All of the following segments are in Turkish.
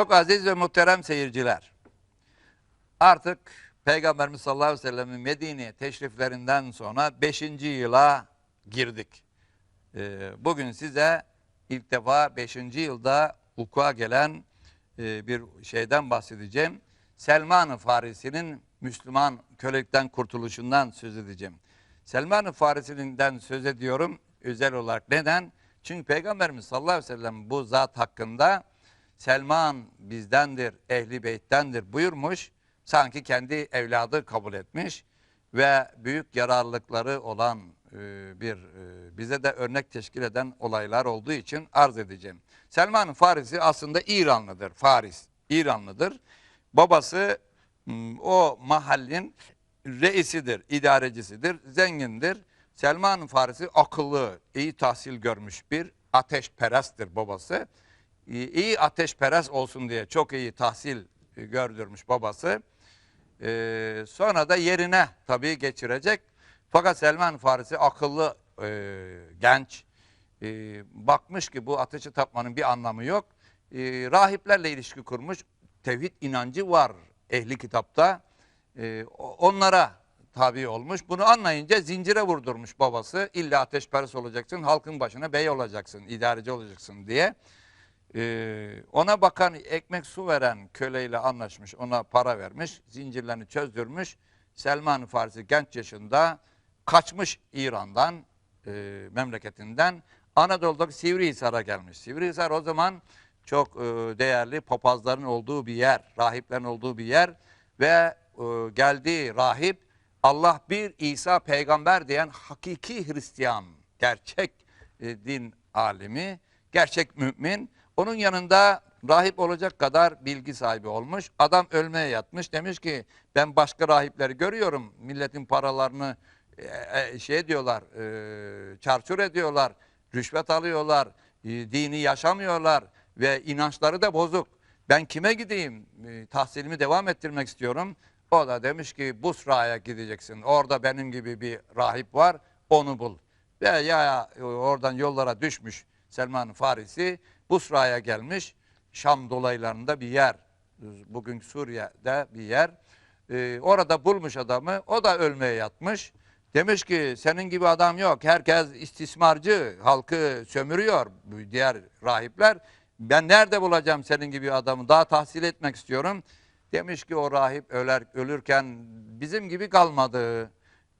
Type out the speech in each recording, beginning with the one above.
Çok aziz ve muhterem seyirciler. Artık Peygamberimiz sallallahu aleyhi ve sellem'in Medine'ye teşriflerinden sonra 5. yıla girdik. Ee, bugün size ilk defa 5. yılda vuku'a gelen e, bir şeyden bahsedeceğim. Selman-ı Farisi'nin Müslüman kölelikten kurtuluşundan söz edeceğim. Selman-ı Farisi'nden söz ediyorum özel olarak. Neden? Çünkü Peygamberimiz sallallahu aleyhi ve sellem bu zat hakkında Selman bizdendir, ehli beyttendir buyurmuş. Sanki kendi evladı kabul etmiş ve büyük yararlıkları olan e, bir e, bize de örnek teşkil eden olaylar olduğu için arz edeceğim. Selman Farisi aslında İranlıdır. Faris, İranlıdır. Babası o mahallin reisidir, idarecisidir, zengindir. Selman Farisi akıllı, iyi tahsil görmüş bir ateşperesttir babası. İyi ateşperest olsun diye çok iyi tahsil e, gördürmüş babası. Ee, sonra da yerine tabii geçirecek. Fakat Selman Farisi akıllı e, genç. E, bakmış ki bu ateşi tapmanın bir anlamı yok. E, rahiplerle ilişki kurmuş. Tevhid inancı var ehli kitapta. E, onlara tabi olmuş. Bunu anlayınca zincire vurdurmuş babası. İlla ateşperest olacaksın, halkın başına bey olacaksın, idareci olacaksın diye. Ee, ona bakan ekmek su veren köleyle anlaşmış, ona para vermiş, zincirlerini çözdürmüş. Selman Farisi genç yaşında kaçmış İran'dan, e, memleketinden Anadolu'daki Sivrihisar'a gelmiş. Sivrihisar o zaman çok e, değerli papazların olduğu bir yer, rahiplerin olduğu bir yer ve e, geldiği rahip Allah bir İsa peygamber diyen hakiki Hristiyan, gerçek e, din alimi, gerçek mümin. Onun yanında rahip olacak kadar bilgi sahibi olmuş. Adam ölmeye yatmış. Demiş ki ben başka rahipleri görüyorum. Milletin paralarını e, e, şey diyorlar, e, çarçur ediyorlar, rüşvet alıyorlar, e, dini yaşamıyorlar ve inançları da bozuk. Ben kime gideyim? E, tahsilimi devam ettirmek istiyorum. O da demiş ki Busra'ya gideceksin. Orada benim gibi bir rahip var. Onu bul. Ve ya e, oradan yollara düşmüş Selman Farisi Busra'ya gelmiş. Şam dolaylarında bir yer. Bugün Suriye'de bir yer. Ee, orada bulmuş adamı. O da ölmeye yatmış. Demiş ki senin gibi adam yok. Herkes istismarcı. Halkı sömürüyor diğer rahipler. Ben nerede bulacağım senin gibi adamı? Daha tahsil etmek istiyorum. Demiş ki o rahip öler, ölürken bizim gibi kalmadı.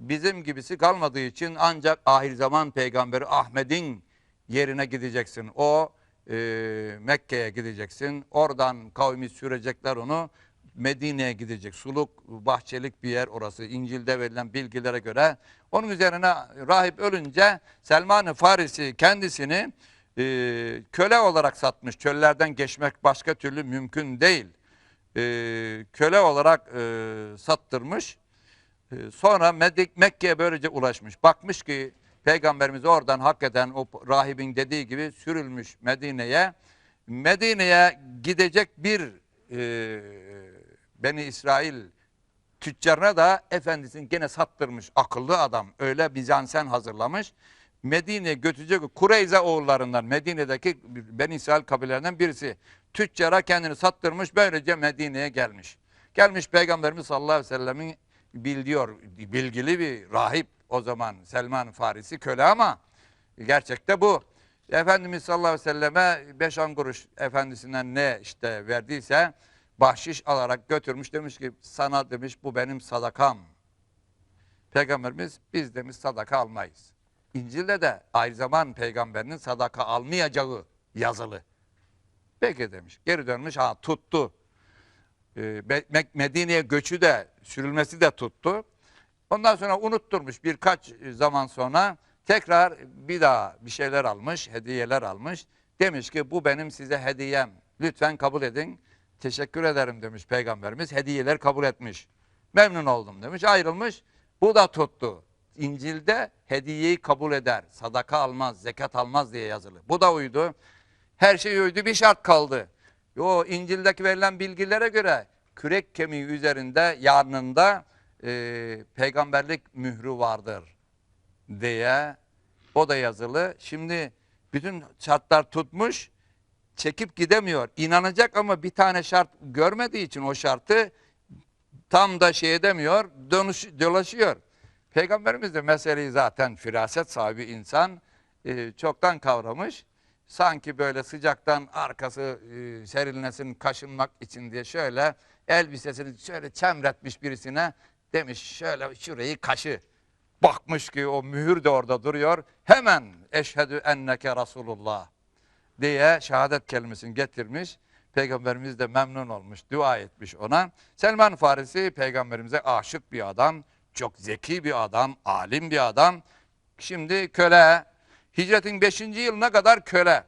Bizim gibisi kalmadığı için ancak ahir zaman peygamberi Ahmet'in yerine gideceksin. O e, Mekke'ye gideceksin. Oradan kavmi sürecekler onu. Medine'ye gidecek. Suluk, bahçelik bir yer orası. İncil'de verilen bilgilere göre. Onun üzerine rahip ölünce Selman-ı Farisi kendisini e, köle olarak satmış. Çöllerden geçmek başka türlü mümkün değil. E, köle olarak e, sattırmış. Ee, Sonra Mekke'ye böylece ulaşmış. Bakmış ki Peygamberimiz oradan hakikaten o rahibin dediği gibi sürülmüş Medine'ye. Medine'ye gidecek bir e, Beni İsrail tüccarına da efendisini gene sattırmış akıllı adam. Öyle Bizansen hazırlamış. Medine'ye götürecek Kureyze oğullarından Medine'deki Beni İsrail kabilelerinden birisi. Tüccara kendini sattırmış böylece Medine'ye gelmiş. Gelmiş Peygamberimiz sallallahu aleyhi ve sellemin bilgili bir rahip o zaman Selman Farisi köle ama gerçekte bu. Efendimiz sallallahu aleyhi ve selleme 5-10 kuruş efendisinden ne işte verdiyse bahşiş alarak götürmüş demiş ki sana demiş bu benim sadakam. Peygamberimiz biz demiş sadaka almayız. İncil'de de aynı zaman peygamberinin sadaka almayacağı yazılı. Peki demiş. Geri dönmüş ha tuttu. Ee, Medine'ye göçü de sürülmesi de tuttu. Ondan sonra unutturmuş birkaç zaman sonra tekrar bir daha bir şeyler almış, hediyeler almış. Demiş ki bu benim size hediyem. Lütfen kabul edin. Teşekkür ederim demiş peygamberimiz. Hediyeler kabul etmiş. Memnun oldum demiş. Ayrılmış. Bu da tuttu. İncil'de hediyeyi kabul eder. Sadaka almaz, zekat almaz diye yazılı. Bu da uydu. Her şey uydu. Bir şart kaldı. O İncil'deki verilen bilgilere göre kürek kemiği üzerinde yarnında e, peygamberlik mührü vardır diye o da yazılı. Şimdi bütün şartlar tutmuş. çekip gidemiyor. İnanacak ama bir tane şart görmediği için o şartı tam da şey edemiyor, dönüş, dolaşıyor. Peygamberimiz de meseleyi zaten firaset sahibi insan e, çoktan kavramış. Sanki böyle sıcaktan arkası e, serinlesin, kaşınmak için diye şöyle elbisesini şöyle çemretmiş birisine demiş şöyle şurayı kaşı. Bakmış ki o mühür de orada duruyor. Hemen eşhedü enneke Resulullah diye şehadet kelimesini getirmiş. Peygamberimiz de memnun olmuş, dua etmiş ona. Selman Farisi peygamberimize aşık bir adam, çok zeki bir adam, alim bir adam. Şimdi köle, hicretin 5. yılına kadar köle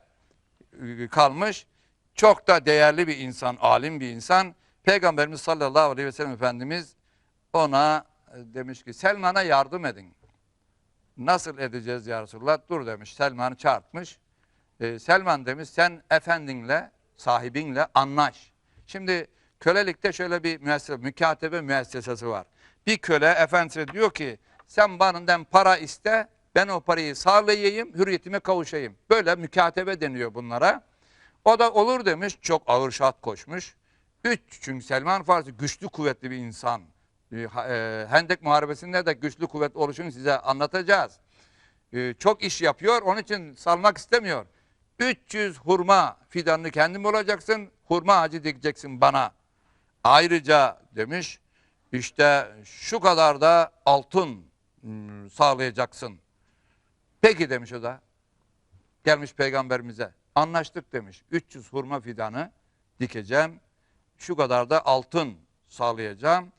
e, kalmış. Çok da değerli bir insan, alim bir insan. Peygamberimiz sallallahu aleyhi ve sellem Efendimiz ona e, demiş ki Selman'a yardım edin. Nasıl edeceğiz ya Resulullah? Dur demiş. Selman'ı çağırtmış. Ee, Selman demiş sen efendinle, sahibinle anlaş. Şimdi kölelikte şöyle bir müessese, mükatebe müessesesi var. Bir köle efendisine diyor ki sen benden para iste, ben o parayı sağlayayım, hürriyetime kavuşayım. Böyle mükatebe deniyor bunlara. O da olur demiş, çok ağır şart koşmuş. Üç, çünkü Selman Farsi güçlü kuvvetli bir insan. Ee, e, Hendek Muharebesi'nde de güçlü kuvvet oluşunu size anlatacağız. Ee, çok iş yapıyor, onun için salmak istemiyor. 300 hurma fidanını kendin olacaksın, hurma ağacı dikeceksin bana. Ayrıca demiş, işte şu kadar da altın hmm, sağlayacaksın. Peki demiş o da. Gelmiş peygamberimize. Anlaştık demiş. 300 hurma fidanı dikeceğim. Şu kadar da altın sağlayacağım.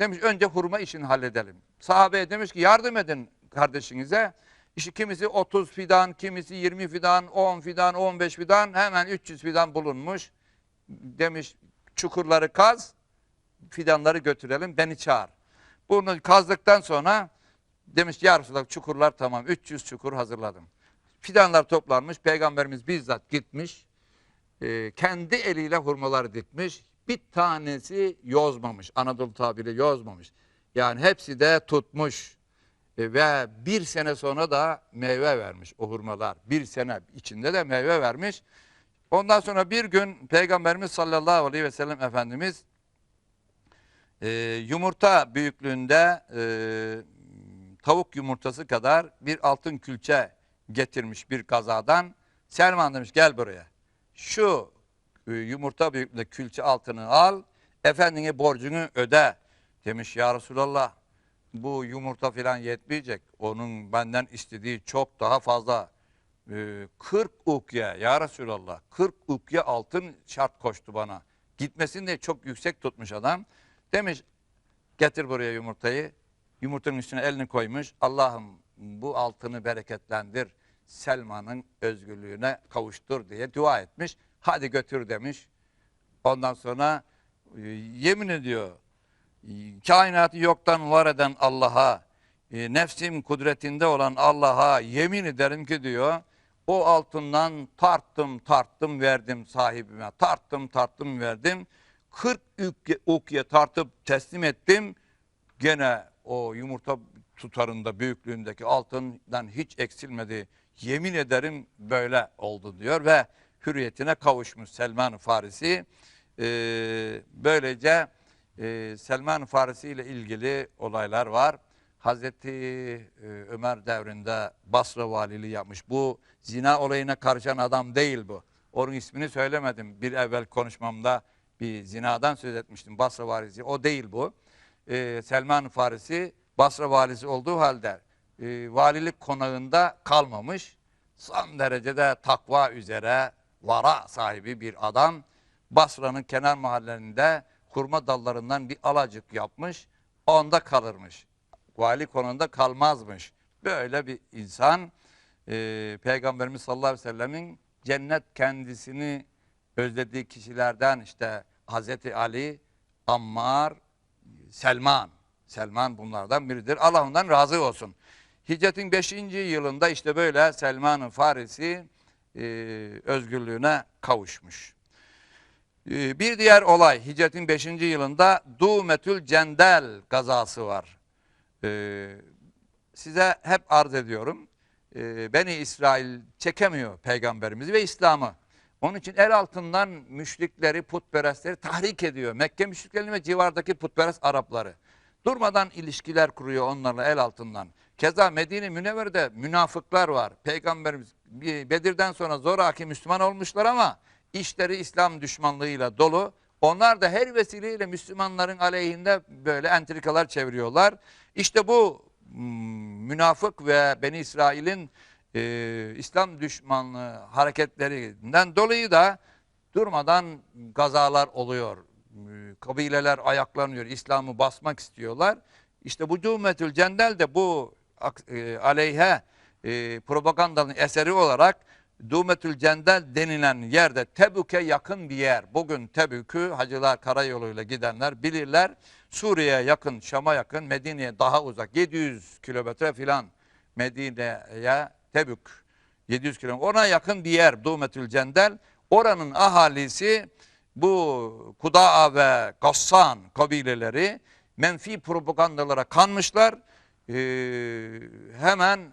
Demiş önce hurma işini halledelim. Sahabeye demiş ki yardım edin kardeşinize. İşte kimisi 30 fidan, kimisi 20 fidan, 10 fidan, 15 fidan hemen 300 fidan bulunmuş. Demiş çukurları kaz, fidanları götürelim beni çağır. Bunu kazdıktan sonra demiş ya Resulallah çukurlar tamam 300 çukur hazırladım. Fidanlar toplanmış peygamberimiz bizzat gitmiş kendi eliyle hurmaları dikmiş. Bir tanesi yozmamış. Anadolu tabiri yozmamış. Yani hepsi de tutmuş. E, ve bir sene sonra da meyve vermiş o hurmalar. Bir sene içinde de meyve vermiş. Ondan sonra bir gün Peygamberimiz sallallahu aleyhi ve sellem Efendimiz e, yumurta büyüklüğünde e, tavuk yumurtası kadar bir altın külçe getirmiş bir kazadan. Selman demiş gel buraya. Şu yumurta büyüklüğünde külçe altını al, efendine borcunu öde. Demiş ya Resulallah bu yumurta falan yetmeyecek. Onun benden istediği çok daha fazla. Ee, 40 ukye ya Resulallah. 40 ukye altın şart koştu bana. Gitmesini de çok yüksek tutmuş adam. Demiş getir buraya yumurtayı. Yumurtanın üstüne elini koymuş. Allah'ım bu altını bereketlendir. Selma'nın özgürlüğüne kavuştur diye dua etmiş. Hadi götür demiş. Ondan sonra e, yemin ediyor kainatı yoktan var eden Allah'a, e, nefsim kudretinde olan Allah'a yemin ederim ki diyor, o altından tarttım tarttım verdim sahibime, tarttım tarttım verdim, 40 ukye, ukye tartıp teslim ettim, gene o yumurta tutarında büyüklüğündeki altından hiç eksilmedi. Yemin ederim böyle oldu diyor ve hürriyetine kavuşmuş Selman Farisi. Ee, böylece e, Selman Farisi ile ilgili olaylar var. Hazreti e, Ömer devrinde Basra valiliği yapmış. Bu zina olayına karışan adam değil bu. Onun ismini söylemedim. Bir evvel konuşmamda bir zinadan söz etmiştim. Basra valisi. O değil bu. E, Selman Farisi Basra valisi olduğu halde e, valilik konağında kalmamış. Son derecede takva üzere vara sahibi bir adam. Basra'nın kenar mahallelerinde hurma dallarından bir alacık yapmış, onda kalırmış. Vali konumunda kalmazmış. Böyle bir insan e, Peygamberimiz sallallahu aleyhi ve sellemin cennet kendisini özlediği kişilerden işte Hazreti Ali, Ammar, Selman. Selman bunlardan biridir. Allah ondan razı olsun. Hicretin 5. yılında işte böyle Selman-ı Farisi e, özgürlüğüne kavuşmuş. Ee, Bir diğer olay Hicretin 5. yılında Dumetül Cendel gazası var. Ee, Size hep arz ediyorum. Ee, Beni İsrail çekemiyor peygamberimizi ve İslam'ı. Onun için el altından müşrikleri, putperestleri tahrik ediyor. Mekke müşriklerini ve civardaki putperest Arapları. Durmadan ilişkiler kuruyor onlarla el altından. Keza Medine Münevver'de münafıklar var. Peygamberimiz Bedir'den sonra zoraki Müslüman olmuşlar ama işleri İslam düşmanlığıyla dolu. Onlar da her vesileyle Müslümanların aleyhinde böyle entrikalar çeviriyorlar. İşte bu mm, münafık ve Beni İsrail'in e, İslam düşmanlığı hareketlerinden dolayı da durmadan gazalar oluyor. Kabileler ayaklanıyor, İslam'ı basmak istiyorlar. İşte bu Cumhuriyetül Cendel de bu e, aleyhe e, propagandanın eseri olarak Dumetül Cendel denilen yerde Tebük'e yakın bir yer. Bugün Tebük'ü hacılar karayoluyla gidenler bilirler. Suriye'ye yakın, Şam'a yakın, Medine'ye daha uzak. 700 kilometre filan Medine'ye Tebük. 700 kilometre. Ona yakın bir yer Dumetül Cendel. Oranın ahalisi bu Kuda'a ve Gassan kabileleri menfi propagandalara kanmışlar. Ee, hemen e,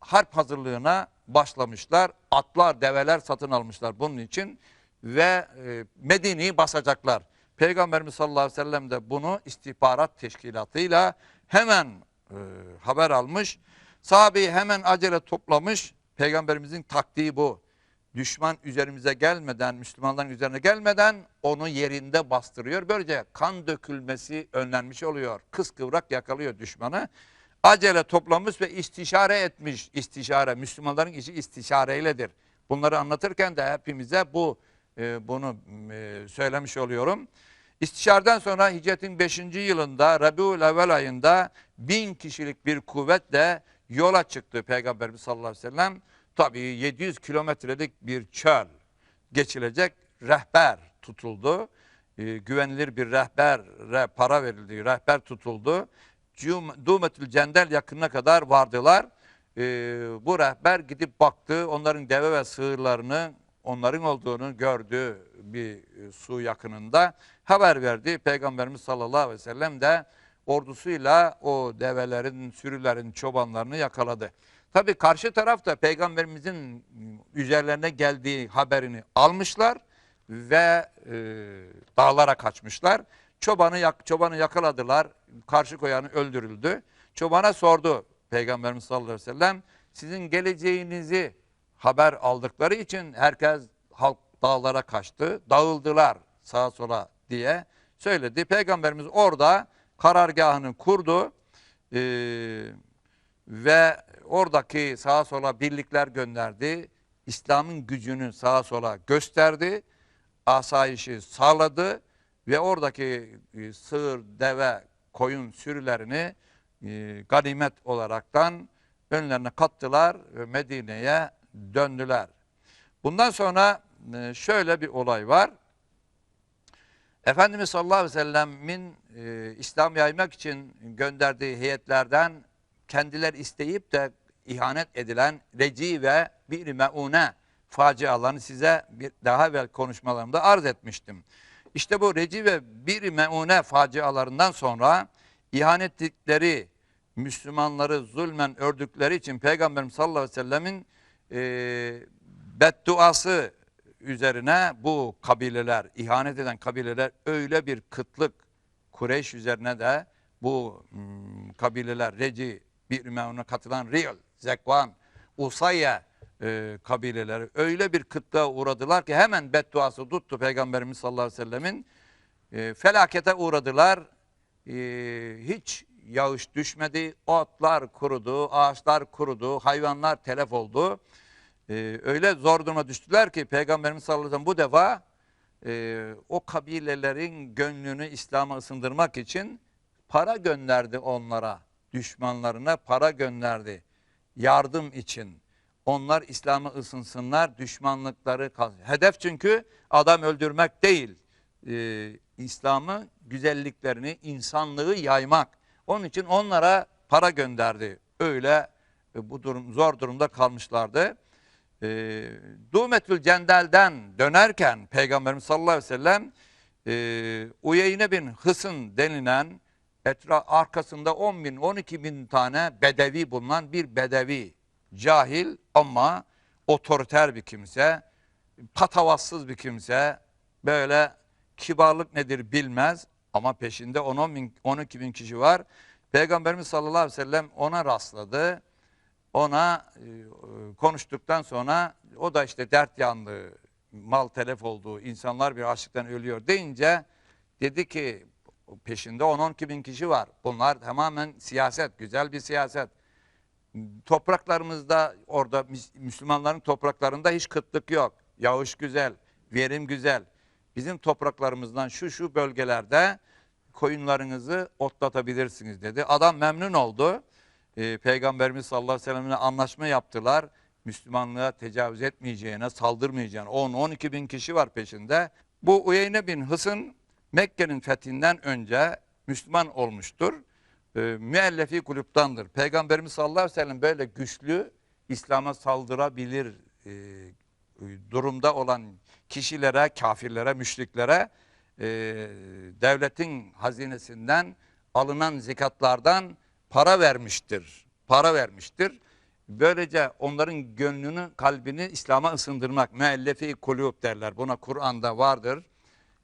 harp hazırlığına başlamışlar. Atlar, develer satın almışlar bunun için ve e, Medine'yi basacaklar. Peygamberimiz sallallahu aleyhi ve sellem de bunu istihbarat teşkilatıyla hemen e, haber almış. Sahabeyi hemen acele toplamış. Peygamberimizin taktiği bu. Düşman üzerimize gelmeden, Müslümanların üzerine gelmeden onu yerinde bastırıyor. Böylece kan dökülmesi önlenmiş oluyor. Kıskıvrak yakalıyor düşmanı. Acele toplamış ve istişare etmiş. İstişare, Müslümanların işi istişareyledir. Bunları anlatırken de hepimize bu e, bunu e, söylemiş oluyorum. İstişareden sonra hicretin 5. yılında Rabiul Evvel ayında bin kişilik bir kuvvetle yola çıktı Peygamberimiz sallallahu aleyhi ve sellem. Tabii 700 kilometrelik bir çöl geçilecek rehber tutuldu. Ee, güvenilir bir rehbere para verildi, rehber tutuldu. Dumetül Cendel yakınına kadar vardılar. Ee, bu rehber gidip baktı, onların deve ve sığırlarını onların olduğunu gördü bir e, su yakınında. Haber verdi. Peygamberimiz sallallahu aleyhi ve sellem de ordusuyla o develerin, sürülerin, çobanlarını yakaladı. Tabi karşı taraf da peygamberimizin üzerlerine geldiği haberini almışlar ve e, dağlara kaçmışlar. Çobanı yak, çobanı yakaladılar. Karşı koyanı öldürüldü. Çobana sordu Peygamberimiz sallallahu aleyhi ve sellem sizin geleceğinizi haber aldıkları için herkes halk dağlara kaçtı. Dağıldılar sağa sola diye söyledi. Peygamberimiz orada karargahını kurdu. Ee, ve oradaki sağa sola birlikler gönderdi. İslam'ın gücünü sağa sola gösterdi. Asayişi sağladı ve oradaki e, sığır, deve, koyun sürülerini e, ganimet olaraktan önlerine kattılar ve Medine'ye döndüler. Bundan sonra e, şöyle bir olay var. Efendimiz sallallahu aleyhi ve sellemin e, İslam yaymak için gönderdiği heyetlerden kendiler isteyip de ihanet edilen Reci ve Bir Meune facialarını size bir daha evvel konuşmalarımda arz etmiştim. İşte bu Reci ve Bir Meune facialarından sonra ihanet ettikleri Müslümanları zulmen ördükleri için Peygamberimiz sallallahu aleyhi ve sellemin e, bedduası üzerine bu kabileler, ihanet eden kabileler öyle bir kıtlık Kureyş üzerine de bu hmm, kabileler Reci, bir Meun'a katılan Riyal, Zekvan, Usayya e, kabileleri öyle bir kıtlığa uğradılar ki hemen bedduası tuttu Peygamberimiz sallallahu aleyhi ve sellemin. E, felakete uğradılar. E, hiç yağış düşmedi. Otlar kurudu, ağaçlar kurudu, hayvanlar telef oldu. E, öyle zor duruma düştüler ki Peygamberimiz sallallahu aleyhi ve sellem bu defa e, o kabilelerin gönlünü İslam'a ısındırmak için para gönderdi onlara. Düşmanlarına para gönderdi. Yardım için. Onlar İslam'a ısınsınlar, düşmanlıkları kalsın. Hedef çünkü adam öldürmek değil. Ee, İslam'ı, güzelliklerini, insanlığı yaymak. Onun için onlara para gönderdi. Öyle e, bu durum zor durumda kalmışlardı. E, Dumetül Cendel'den dönerken Peygamberimiz sallallahu aleyhi ve sellem e, Uyeyne bin Hısın denilen etra arkasında 10 bin 12 bin tane bedevi bulunan bir bedevi cahil ama otoriter bir kimse patavatsız bir kimse. Böyle kibarlık nedir bilmez ama peşinde 10 bin, 12 bin kişi var. Peygamberimiz sallallahu aleyhi ve sellem ona rastladı. Ona e, konuştuktan sonra o da işte dert yandı, mal telef oldu, insanlar bir açlıktan ölüyor deyince dedi ki peşinde 10-12 bin kişi var. Bunlar tamamen siyaset, güzel bir siyaset. Topraklarımızda orada Müs- Müslümanların topraklarında hiç kıtlık yok. Yağış güzel, verim güzel. Bizim topraklarımızdan şu şu bölgelerde koyunlarınızı otlatabilirsiniz dedi. Adam memnun oldu. Ee, Peygamberimiz sallallahu aleyhi ve sellem'le anlaşma yaptılar. Müslümanlığa tecavüz etmeyeceğine, saldırmayacağına. 10-12 bin kişi var peşinde. Bu Uyeyne bin Hısın Mekke'nin fethinden önce Müslüman olmuştur. E, müellefi kulüptandır. Peygamberimiz sallallahu aleyhi ve sellem böyle güçlü İslam'a saldırabilir e, durumda olan kişilere, kafirlere, müşriklere e, devletin hazinesinden alınan zekatlardan para vermiştir. Para vermiştir. Böylece onların gönlünü, kalbini İslam'a ısındırmak, müellefi kulüp derler. Buna Kur'an'da vardır.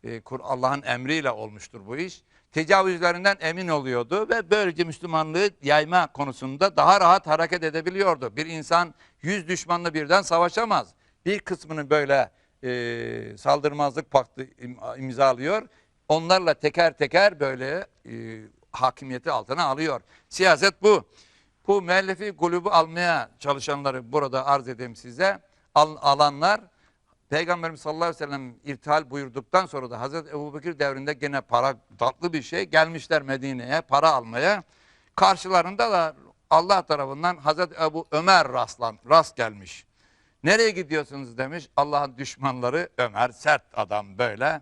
E, Allah'ın emriyle olmuştur bu iş. Tecavüzlerinden emin oluyordu ve böylece Müslümanlığı yayma konusunda daha rahat hareket edebiliyordu. Bir insan yüz düşmanla birden savaşamaz. Bir kısmını böyle e, saldırmazlık paktı im- imzalıyor. Onlarla teker teker böyle e, hakimiyeti altına alıyor. Siyaset bu. Bu müellefi kulübü almaya çalışanları burada arz edeyim size. Al- alanlar Peygamberimiz sallallahu aleyhi ve sellem irtihal buyurduktan sonra da Hazreti Ebubekir devrinde gene para tatlı bir şey gelmişler Medine'ye para almaya. Karşılarında da Allah tarafından Hazreti Ebu Ömer rastlan, rast gelmiş. Nereye gidiyorsunuz demiş. Allah'ın düşmanları Ömer sert adam böyle.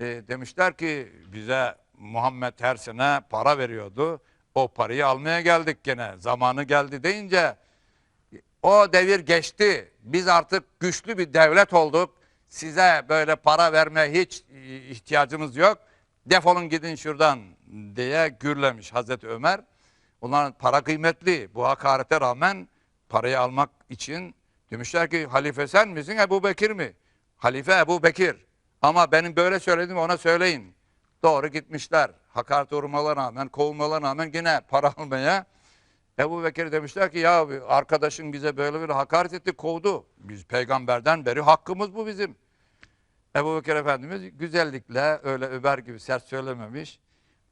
E, demişler ki bize Muhammed her sene para veriyordu. O parayı almaya geldik gene. Zamanı geldi deyince o devir geçti. Biz artık güçlü bir devlet olduk. Size böyle para vermeye hiç e, ihtiyacımız yok. Defolun gidin şuradan diye gürlemiş Hazreti Ömer. Onların para kıymetli. Bu hakarete rağmen parayı almak için demişler ki halife sen misin Ebu Bekir mi? Halife Ebu Bekir. Ama benim böyle söylediğimi ona söyleyin. Doğru gitmişler. Hakaret uğramalarına rağmen, kovulmalarına rağmen yine para almaya Ebu Bekir demişler ki ya arkadaşın bize böyle bir hakaret etti kovdu. Biz peygamberden beri hakkımız bu bizim. Ebu Bekir Efendimiz güzellikle öyle Ömer gibi sert söylememiş.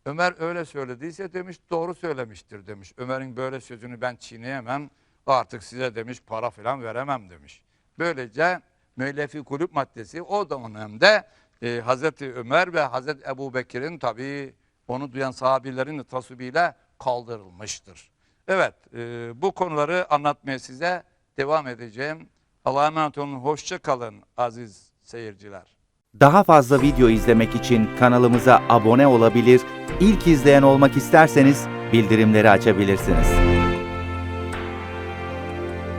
Ömer öyle söylediyse demiş doğru söylemiştir demiş. Ömer'in böyle sözünü ben çiğneyemem. Artık size demiş para falan veremem demiş. Böylece müellefi kulüp maddesi o dönemde e, Hazreti Ömer ve Hazreti Ebu Bekir'in tabii onu duyan sahabilerin tasubiyle kaldırılmıştır. Evet e, bu konuları anlatmaya size devam edeceğim. Allah'a emanet olun. Hoşça kalın aziz seyirciler. Daha fazla video izlemek için kanalımıza abone olabilir, ilk izleyen olmak isterseniz bildirimleri açabilirsiniz.